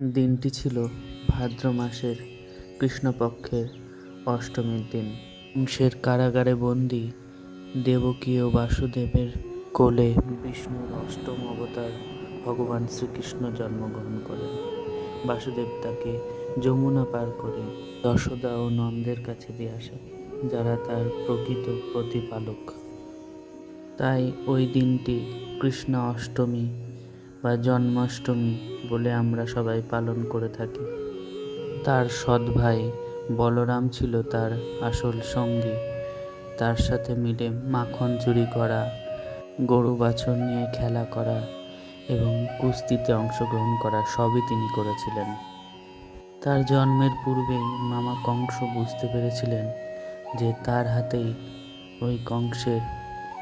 দিনটি ছিল ভাদ্র মাসের কৃষ্ণপক্ষের অষ্টমীর দিন। কংসের কারাগারে বন্দি দেবকী ও বাসুদেবের কোলে বিষ্ণুর অষ্টম অবতার ভগবান শ্রীকৃষ্ণ জন্মগ্রহণ করেন। বাসুদেব তাকে যমুনা পার করে যশোদা ও নন্দের কাছে দিয়ে আসে যারা তার প্রকৃত প্রতিপালক। তাই ওই দিনটি কৃষ্ণ অষ্টমী বা জন্মাষ্টমী বলে আমরা সবাই পালন করে থাকি। তার সৎ ভাই বলরাম ছিল তার আসল সঙ্গী। তার সাথে মিলে মাখন চুরি করা, গরু বাছর নিয়ে খেলা করা এবং কুস্তিতে অংশগ্রহণ করা সবই তিনি করেছিলেন। তার জন্মের পূর্বেই মামা কংস বুঝতে পেরেছিলেন যে তার হাতেই ওই কংসের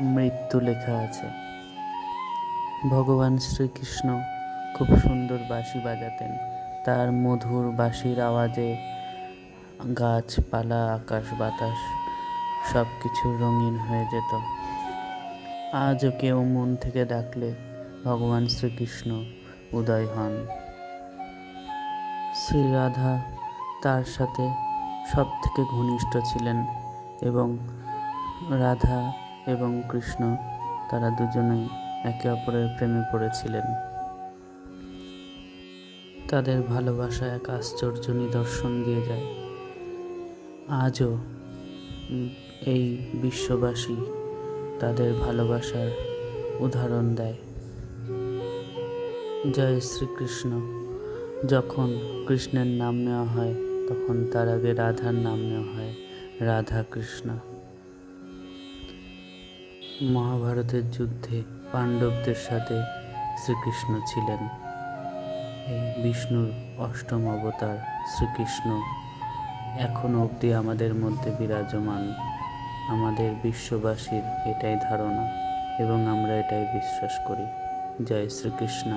মৃত্যু লেখা আছে। ভগবান শ্রীকৃষ্ণ খুব সুন্দর বাঁশি বাজাতেন। তার মধুর বাঁশির আওয়াজে গাছপালা, আকাশ, বাতাস সব কিছু রঙিন হয়ে যেত। আজও কেউ মন থেকে ডাকলে ভগবান শ্রীকৃষ্ণ উদয় হন। শ্রী রাধা তার সাথে সব থেকে ঘনিষ্ঠ ছিলেন এবং রাধা এবং কৃষ্ণ তারা দুজনেই একে অপরের প্রেমে পড়েছিলেন। তাদের ভালোবাসা এক আশ্চর্য নিদর্শন দিয়ে যায়। আজও এই বিশ্ববাসী তাদের ভালোবাসার উদাহরণ দেয়। জয় শ্রীকৃষ্ণ। যখন কৃষ্ণের নাম নেওয়া হয়, তখন তার আগে রাধার নাম নেওয়া হয় রাধা কৃষ্ণ মহাভারতের যুদ্ধে পাণ্ডবদের সাথে শ্রীকৃষ্ণ ছিলেন। এই বিষ্ণুর অষ্টম অবতার শ্রীকৃষ্ণ এখনও অবধি আমাদের মধ্যে বিরাজমান। আমাদের বিশ্ববাসীর এটাই ধারণা এবং আমরা এটাই বিশ্বাস করি। জয় শ্রীকৃষ্ণ।